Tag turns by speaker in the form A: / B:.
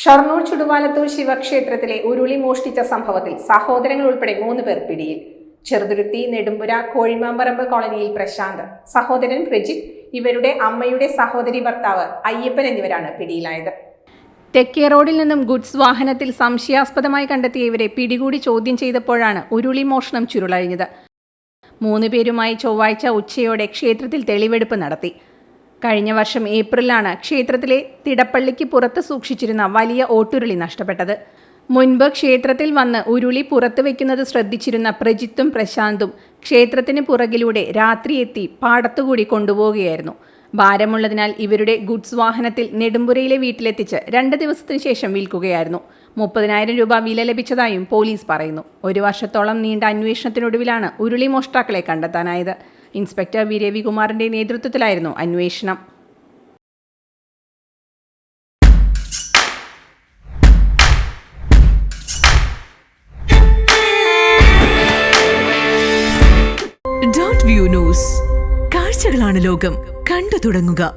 A: ഷൊർണൂർ ചുടുവാലത്തൂർ ശിവക്ഷേത്രത്തിലെ ഉരുളി മോഷ്ടിച്ച സംഭവത്തിൽ സഹോദരങ്ങൾ ഉൾപ്പെടെ മൂന്ന് പേർ പിടിയിൽ. ചെറുതുരുത്തി നെടുമ്പുര കോഴിമാമ്പറമ്പ് കോളനിയിൽ പ്രശാന്ത് സഹോദരൻ പ്രജിത് ഇവരുടെ അമ്മയുടെ സഹോദരി ഭർത്താവ് അയ്യപ്പൻ എന്നിവരാണ് പിടിയിലായത്. തെക്കേ റോഡിൽ നിന്നും ഗുഡ്സ് വാഹനത്തിൽ സംശയാസ്പദമായി കണ്ടെത്തിയ ഇവരെ പിടികൂടി ചോദ്യം ചെയ്തപ്പോഴാണ് ഉരുളി മോഷണം ചുരുളഴിഞ്ഞത്. മൂന്ന് പേരുമായി ചൊവ്വാഴ്ച ഉച്ചയോടെ ക്ഷേത്രത്തിൽ തെളിവെടുപ്പ് നടത്തി. കഴിഞ്ഞ വർഷം ഏപ്രിലാണ് ക്ഷേത്രത്തിലെ തിടപ്പള്ളിക്ക് പുറത്ത് സൂക്ഷിച്ചിരുന്ന വലിയ ഓട്ടുരുളി നഷ്ടപ്പെട്ടത്. മുൻപ് ക്ഷേത്രത്തിൽ വന്ന് ഉരുളി പുറത്തു വയ്ക്കുന്നത് ശ്രദ്ധിച്ചിരുന്ന പ്രജിത്തും പ്രശാന്തും ക്ഷേത്രത്തിന് പുറകിലൂടെ രാത്രി എത്തി പാടത്തുകൂടി കൊണ്ടുപോവുകയായിരുന്നു. ഭാരമുള്ളതിനാൽ ഇവരുടെ ഗുഡ്സ് വാഹനത്തിൽ നെടുമ്പുരയിലെ വീട്ടിലെത്തിച്ച് രണ്ട് ദിവസത്തിനു ശേഷം വിൽക്കുകയായിരുന്നു. മുപ്പതിനായിരം രൂപ വില ലഭിച്ചതായും പോലീസ് പറയുന്നു. ഒരു വർഷത്തോളം നീണ്ട അന്വേഷണത്തിനൊടുവിലാണ് ഉരുളി മോഷ്ടാക്കളെ കണ്ടെത്താനായത്. ഇൻസ്പെക്ടർ വി രവികുമാറിന്റെ നേതൃത്വത്തിലായിരുന്നു അന്വേഷണം.
B: ഡോട്ട് വ്യൂ ന്യൂസ് ലോകം. കണ്ടു തുടങ്ങുക.